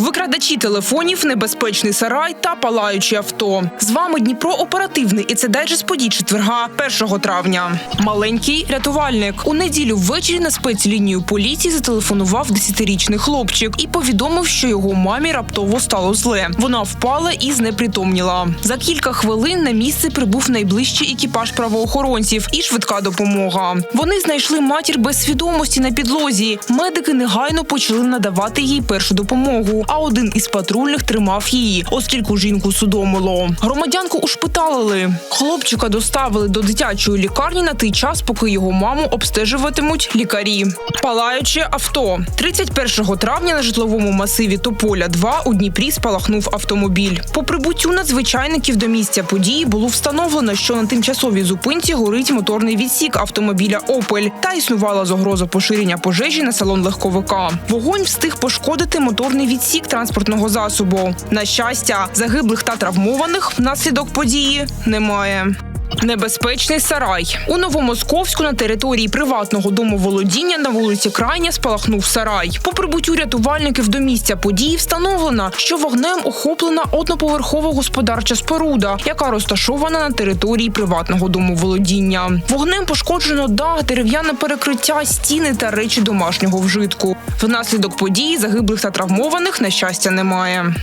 Викрадачі телефонів, небезпечний сарай та палаючі авто. З вами Дніпро оперативний і це дайджест подій четверга 1 травня. Маленький рятувальник у неділю ввечері на спецлінію поліції зателефонував 10-річний хлопчик і повідомив, що його мамі раптово стало зле. Вона впала і знепритомніла. За кілька хвилин на місце прибув найближчий екіпаж правоохоронців і швидка допомога. Вони знайшли матір без свідомості на підлозі. Медики негайно почали надавати їй першу допомогу. А один із патрульних тримав її, оскільки жінку судомило. Громадянку ушпиталили. Хлопчика доставили до дитячої лікарні на той час, поки його маму обстежуватимуть лікарі. Палаюче авто 31 травня на житловому масиві Тополя 2 у Дніпрі спалахнув автомобіль. По прибуттю надзвичайників до місця події було встановлено, що на тимчасовій зупинці горить моторний відсік автомобіля Опель та існувала загроза поширення пожежі на салон легковика. Вогонь встиг пошкодити моторний відсік транспортного засобу. На щастя, загиблих та травмованих внаслідок події немає. Небезпечний сарай у Новомосковську на території приватного домоволодіння на вулиці Крайня спалахнув сарай. По прибуттю рятувальників до місця події встановлено, що вогнем охоплена одноповерхова господарча споруда, яка розташована на території приватного домоволодіння. Вогнем пошкоджено дах, дерев'яне перекриття, стіни та речі домашнього вжитку. Внаслідок події загиблих та травмованих на щастя немає.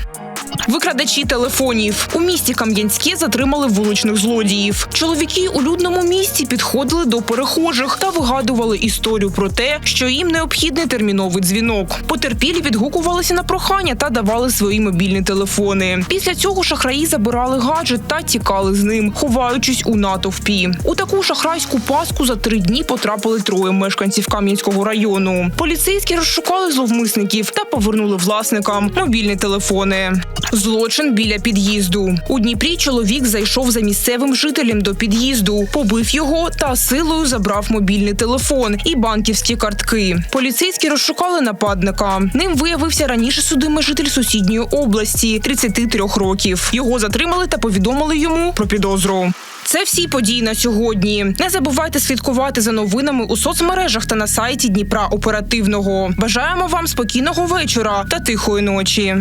Викрадачі телефонів у місті Кам'янське затримали вуличних злодіїв. Чоловіки у людному місці підходили до перехожих та вигадували історію про те, що їм необхідний терміновий дзвінок. Потерпілі відгукувалися на прохання та давали свої мобільні телефони. Після цього шахраї забирали гаджет та тікали з ним, ховаючись у натовпі. У таку шахрайську паску за три дні потрапили троє мешканців Кам'янського району. Поліцейські розшукали зловмисників та повернули власникам мобільні телефони. Злочин біля під'їзду. У Дніпрі чоловік зайшов за місцевим жителем до під'їзду, побив його та силою забрав мобільний телефон і банківські картки. Поліцейські розшукали нападника. Ним виявився раніше судимий житель сусідньої області 33 років. Його затримали та повідомили йому про підозру. Це всі події на сьогодні. Не забувайте слідкувати за новинами у соцмережах та на сайті Дніпра Оперативного. Бажаємо вам спокійного вечора та тихої ночі.